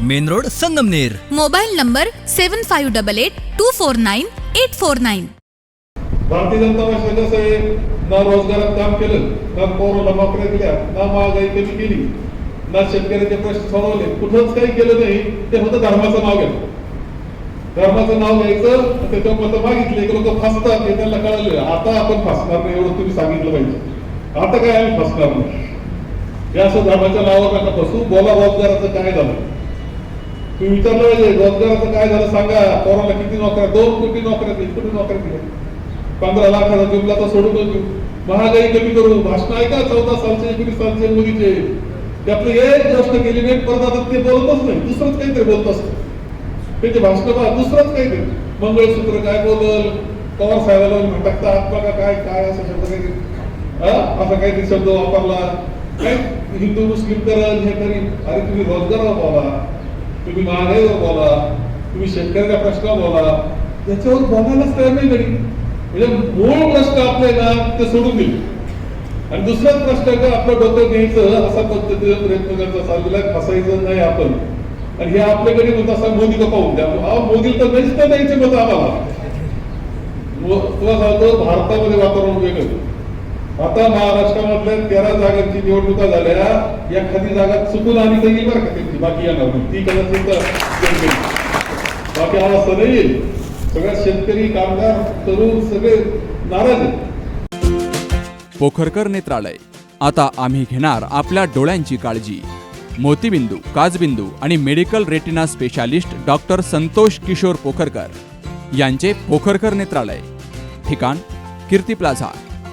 Main road Sangamner. Mobile number seven five double eight two four nine eight four nine Bharatiya Janata पक्षाने कसं ना रोजगारात काम केलं ना पोराला नोकऱ्या दिल्या ना महागाई कमी केली ना शेतकऱ्याचे प्रश्न सोडवले कुठंच काही केलं नाही ते फक्त धर्माचं नाव घेतलं. धर्माचं नाव घ्यायचं त्याच्यावर मतं मागितले की लोक फसतात हे त्यांना कळलं. आता आपण फसणार नाही एवढं तुम्ही सांगितलं पाहिजे. आता काय आम्ही फसणार नाही. हे असं धर्माच्या नावावर नका फसू बोला रोजगाराचं काय झालं. तुम्ही विचारलं रोजगाराचं काय झालं सांगा. पोराला किती नोकऱ्या? दोन कोटी नोकऱ्या दिल्या कोटी नोकऱ्या दिल्या पंधरा लाखाचा जुमला तर सोडून देऊ. महागाई कमी करू. भाषण ऐका चौदा सालचे एकोणीस सालचे मुलीचे. ते आपलं एक गोष्ट केली नाही परत आता ते बोलतच नाही. दुसरंच काहीतरी बोलत असत. त्याचे भाषण पहा दुसरंच काहीतरी. मंगळसूत्र काय बोलल? पवार साहेबाला भटकता आत्मा काय काय असं शब्द काहीतरी. हा? असा काहीतरी शब्द वापरला. काय? हिंदू मुस्लिम करल हे करील अरे तुम्ही रोजगार बाबा तुम्ही महागाईवर बोला तुम्ही शेतकऱ्याच्या प्रश्न बोला याच्यावर बोलायलाच तयार नाही. घडी म्हणजे मूळ प्रश्न आपले ना ते सोडून दिले. आणि दुसराच प्रश्न का आपलं डोकं घ्यायचं असा पद्धतीचा प्रयत्न करत चाललेला फसायचं नाही आपण. आणि हे आपल्याकडे म्हणत असा मोदी का पाहून द्या. अहो, मोदी तर नाहीच तर द्यायचे मत आम्हाला. तुला सांगतो भारतामध्ये वातावरण वेगळं आता महाराष्ट्रामधल्या तेरा जागांची निवडणुका झाल्या एखादी जागा चुकून आली तर येईल बरं का त्यांची? बाकी येणार नाही. ती कदाचित बाकी हा असं नाही. सगळ्या शेतकरी कामगार तरुण सगळे नाराज आहेत. पोखरकर नेत्रालय. आता आम्ही घेणार आपल्या डोळ्यांची काळजी. मोतीबिंदू काजबिंदू आणि medical retina specialist doctor Santosh Kishor Pokharkar यांचे पोखरकर नेत्रालय. ठिकाण Kirti plaza.